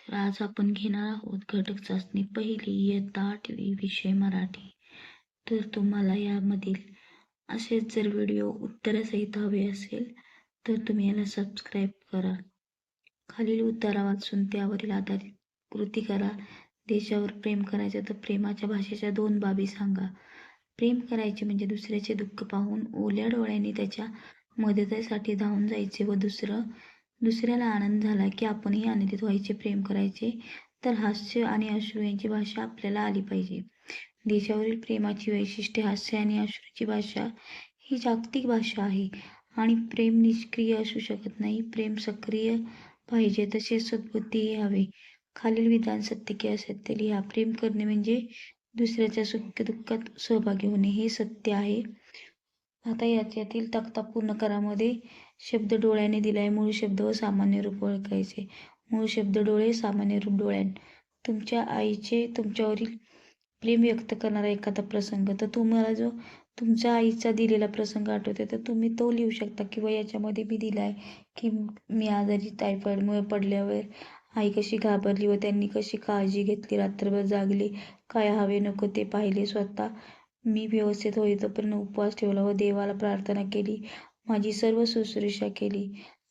तर आज आपण घेणार आहोत घटक चाचणी. पहिली इयत्ता आठवी विषय मराठी. तर तुम्हाला यामधील असेच जर व्हिडिओ उत्तरासहित हवे असेल तर तुम्ही याला सबस्क्राईब करा. खालील उत्तरा वाचून त्यावरील आधारित कृती करा. देशावर प्रेम करायचं तर प्रेमाच्या भाषेच्या दोन बाबी सांगा. प्रेम करायचे म्हणजे दुसऱ्याचे दुःख पाहून ओल्या डोळ्यांनी त्याच्या मदतीसाठी धावून जायचे व दुसरं दुसऱ्याला आनंद झाला की आपणही आनंदित व्हायचे प्रेम करायचे. तर हास्य आणि अश्रू यांची भाषा आपल्याला आली पाहिजे. देशावरील प्रेमाची वैशिष्ट्ये हास्य आणि अश्रूची भाषा ही जागतिक भाषा आहे आणि प्रेम निष्क्रिय असू शकत नाही. प्रेम सक्रिय पाहिजे तसेच सद्बुद्धीही हवे खालील विधान सत्य की असत्य लिहा. प्रेम करणे म्हणजे दुसऱ्याच्या सुख दुःखात सहभागी होणे. हे सत्य आहे. आता याच्यातील तक्ता पूर्ण करामध्ये शब्द डोळ्याने दिलाय. मूळ शब्द व सामान्य रूप ओळखायचे. मूळ शब्द डोळे सामान्य रूप डोळ्यां तुमच्या आईचे तुमच्यावरील प्रेम व्यक्त करणारा एखादा प्रसंग. तर तुम्हाला जो तुमच्या आईचा दिलेला प्रसंग आठवते तर तुम्ही तो लिहू शकता. किंवा याच्यामध्ये मी दिलाय की मी आजारी टायफॉईडमुळे पडल्यावर आई कशी घाबरली व त्यांनी कशी काळजी घेतली? रात्रभर जागली काय हवे नको ते पाहिले. स्वतः मी व्यवस्थित होईतोपर्यंत उपवास ठेवला व देवाला प्रार्थना केली. माझी सर्व शुश्रूषा केली.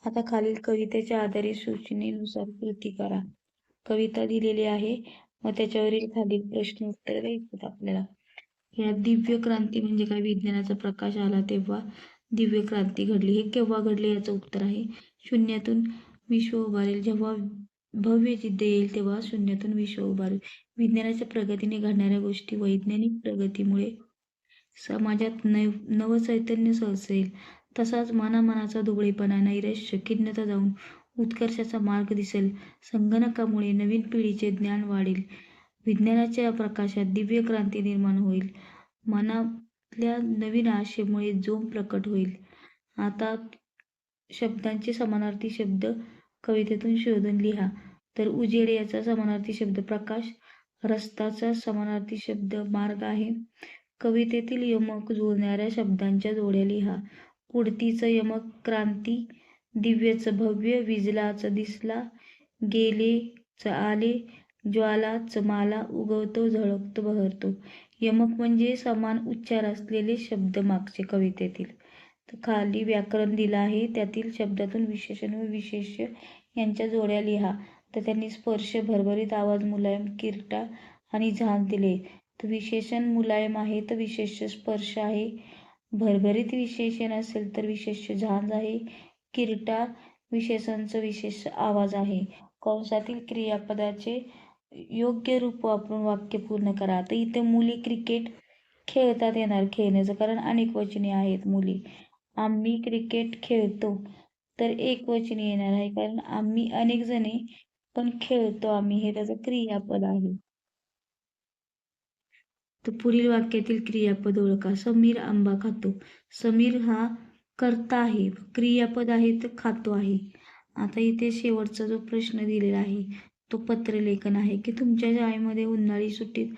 आता खालील कवितेच्या आधारित सूचनेनुसार कृती करा. कविता दिलेली आहे. मग त्याच्यावरील खालील प्रश्न उत्तर द्यायचं आपल्याला. या दिव्य क्रांती म्हणजे काय? विज्ञानाचा प्रकाश आला तेव्हा दिव्य क्रांती घडली. हे केव्हा घडले याचं उत्तर आहे. शून्यातून विश्व उभारेल. जेव्हा भव्य जिद्द येईल तेव्हा शून्यातून विश्व उभारू विज्ञानाच्या प्रगतीने घडणाऱ्या गोष्टी वैज्ञानिक प्रगतीमुळे समाजात नव नवचैतन्य सहसेल तसाच मनामनाचा दुबळेपणा नैराश्य खिन्नता जाऊन उत्कर्षाचा मार्ग दिसेल. संगणकामुळे नवीन पिढीचे ज्ञान वाढेल. विज्ञानाच्या प्रकाशात दिव्य क्रांती निर्माण होईल. मनातल्या नवीन आशेमुळे जोम प्रकट होईल. आता शब्दांचे समानार्थी शब्द कवितेतून शोधून लिहा. तर उजेड याचा समानार्थी शब्द प्रकाश रस्ताचा समानार्थी शब्द मार्ग आहे. कवितेतील यमक जुळणाऱ्या शब्दांच्या जोड्या लिहा. उडतीचं यमक क्रांती दिव्यचं भव्य विजलाच दिसला. गेले च आले ज्वाला माला उगवतो झळकतो बहरतो. यमक म्हणजे समान उच्चार असलेले शब्द मागचे कवितेतील. खाली व्याकरण दिलं आहे. त्यातील शब्दातून विशेषण व विशेष यांच्या जोड्या लिहा. तर त्यांनी स्पर्श भरभरीत आवाज मुलायम किरटा आणि झांज दिले. तर विशेषण मुलायम आहे तर विशेष स्पर्श आहे. भरभरीत विशेषण असेल तर विशेष झांज आहे. किरटा विशेषणचं विशेष आवाज आहे. कंसातील क्रियापदाचे योग्य रूप वापरून वाक्य पूर्ण करा. तर इथे मुली क्रिकेट खेळतात येणार खेळण्याचं कारण अनेक वचने आहेत मुली. आम्ही क्रिकेट खेळतो. तर एक वचन येणार आहे कारण आम्ही अनेक जणे पण खेळतो आम्ही. हे त्याचं क्रियापद आहे. तर पुढील वाक्यातील क्रियापद ओळखा. समीर आंबा खातो. समीर हा करता आहे. क्रियापद आहे तर खातो आहे. आता इथे शेवटचा जो प्रश्न दिलेला आहे तो पत्रलेखन आहे की तुमच्या शाळेमध्ये उन्हाळी सुट्टीत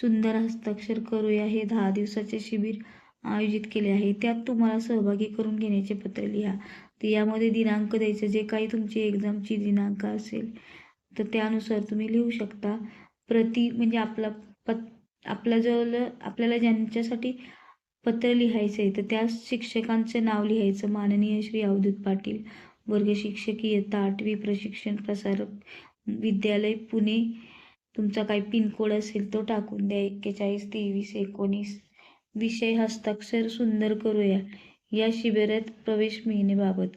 सुंदर हस्ताक्षर करूया हे दहा दिवसाचे शिबिर आयोजित केले आहे. त्यात तुम्हाला सहभागी करून घेण्याचे पत्र लिहा. तर यामध्ये दिनांक द्यायचं. जे काही तुमची एक्झामची दिनांक असेल तर त्यानुसार तुम्ही लिहू शकता. प्रति म्हणजे आपला पत आपला जवळ आपल्याला ज्यांच्यासाठी पत्र लिहायचं आहे तर त्या शिक्षकांचं नाव लिहायचं. माननीय श्री अवधूत पाटील वर्ग शिक्षक इयत्ता आठवी प्रशिक्षण प्रसारक विद्यालय पुणे. तुमचा काही पिनकोड असेल तो टाकून द्या. एक्केचाळीस तेवीस एकोणीस. विषय हस्ताक्षर सुंदर करूया. या शिबिरात प्रवेश मिळण्याबाबत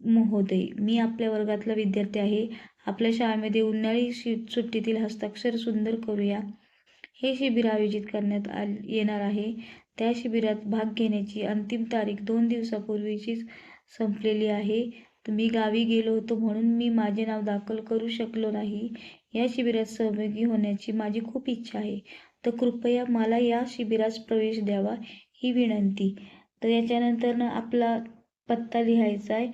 महोदय मी आपल्या वर्गातला विद्यार्थी आहे. आपल्या शाळेमध्ये उन्हाळी शि सुट्टीतील हस्ताक्षर सुंदर करूया. हे शिबिर आयोजित करण्यात आल येणार आहे. त्या शिबिरात भाग घेण्याची अंतिम तारीख दोन दिवसापूर्वीचीच संपलेली आहे. तुम्ही मी गावी गेलो होतो म्हणून मी माझे नाव दाखल करू शकलो नाही. या शिबिरात सहभागी होण्याची माझी खूप इच्छा आहे. तर कृपया मला या शिबिरात प्रवेश द्यावा ही विनंती. तर याच्यानंतर आपला पत्ता लिहायचा आहे.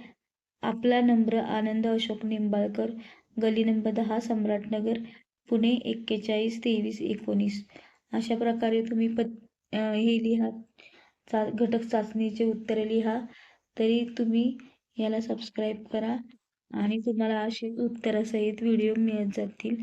आपला नंबर आनंद अशोक निंबाळकर गली नंबर दहा सम्राटनगर पुणे एक्केचाळीस तेवीस एकोणीस. अशा प्रकारे तुम्ही पत हे लिहा. चा घटक चाचणीचे उत्तरे लिहा. तरी तुम्ही याला सबस्क्राईब करा आणि तुम्हाला असे उत्तरासहित व्हिडिओ मिळत जातील.